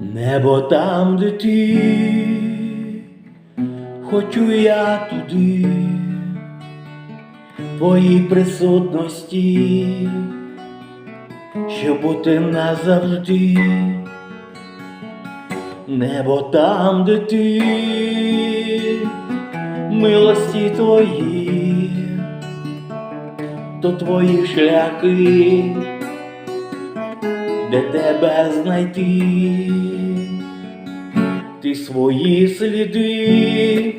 Небо там, де ти, хочу я туди, твоїй присутності, щоб бути назавжди. Небо там, де ти, милості твої, то твої шляхи, де тебе знайти, ти свої сліди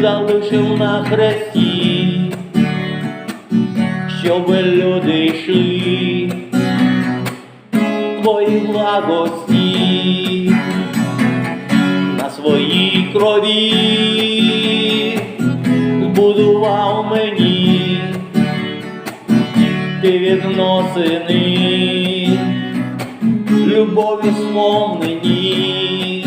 залишив на хресті, щоб люди йшли твої благості на своїй крові. Будував мені ти відносини, любові сповнені.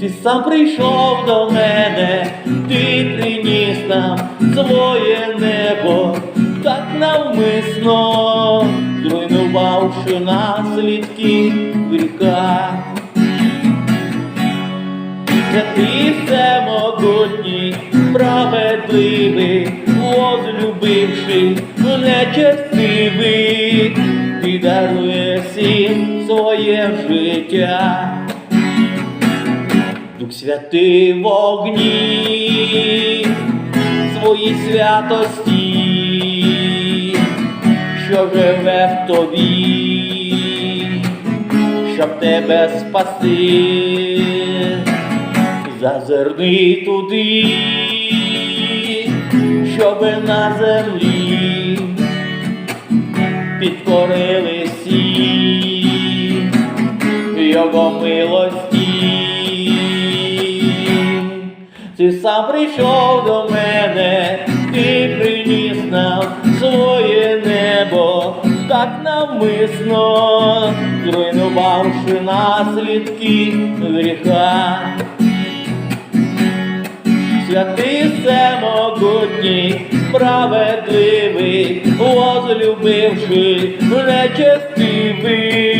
Ти сам прийшов до мене, ти приніс нам своє небо, так навмисно, зруйнувавши наслідки гріха. Святий всемогутній, справедливий, возлюбивши нечестивий, ти дарує всім своє життя. Дух святий в огні, свої святості, що живе в тобі, щоб тебе спаси, зазирни туди, щоби на землі підкорили його милості. Ти сам прийшов до мене, ти приніс нам своє небо, так навмисно, зруйнувавши наслідки гріха. Святий всемогутній, справедливий, возлюбивши нечестивий,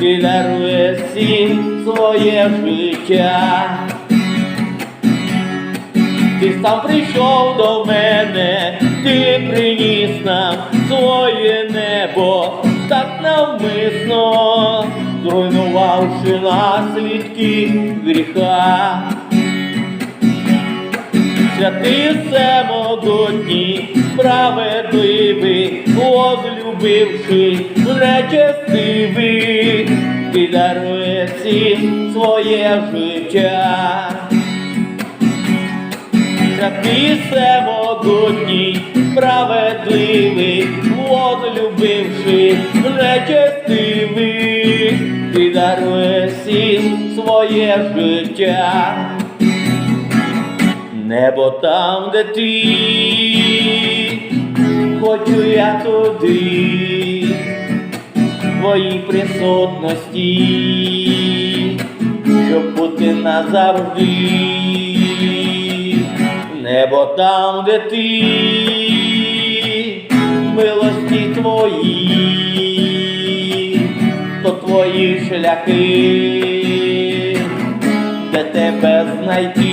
ти дарує всім своє життя. Ти сам прийшов до мене, ти приніс нам своє небо, так навмисно, зруйнувавши наслідки гріха. Святий всемогутній, справедливий, возлюбивши нечестивий, ти дарує всім своє життя. Святий всемогутній, справедливий, возлюбивши нечестивий, ти дарує всім своє життя. Небо там, де ти, хочу я туди, твоїй присутності, щоб бути назавжди. Небо там, де ти, милості твої, то твої шляхи, де тебе знайти.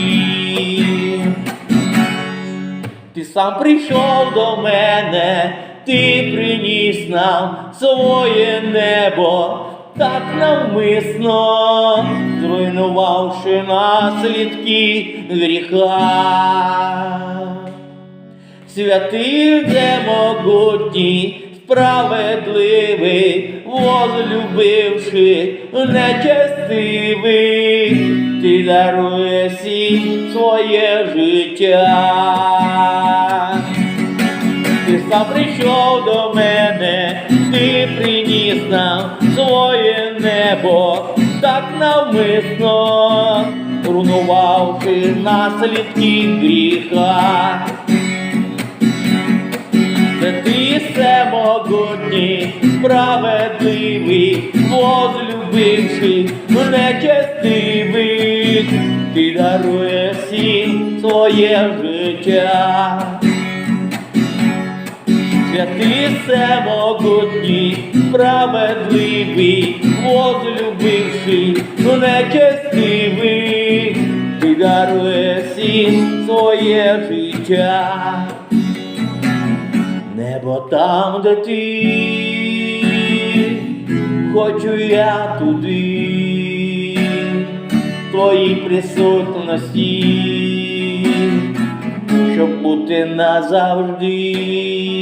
Ти сам прийшов до мене, ти приніс нам своє небо, так навмисно, зруйнувавши наслідки гріха. Святий всемогутній, справедливий, возлюбивши нечестивий, ти дарує всім своє життя. Ти прийшов до мене, ти приніс нам своє небо, так навмисно, руйнувавши наслідки гріха. Святий всемогутній, справедливий, возлюбивши нечестивий, ти дарує всім своє життя. Святий всемогутній, справедливий, возлюбивший, ну нечестивий, ти даруєш всім своє життя. Небо там, де ти, хочу я туди, твоїй присутності, щоб бути назавжди.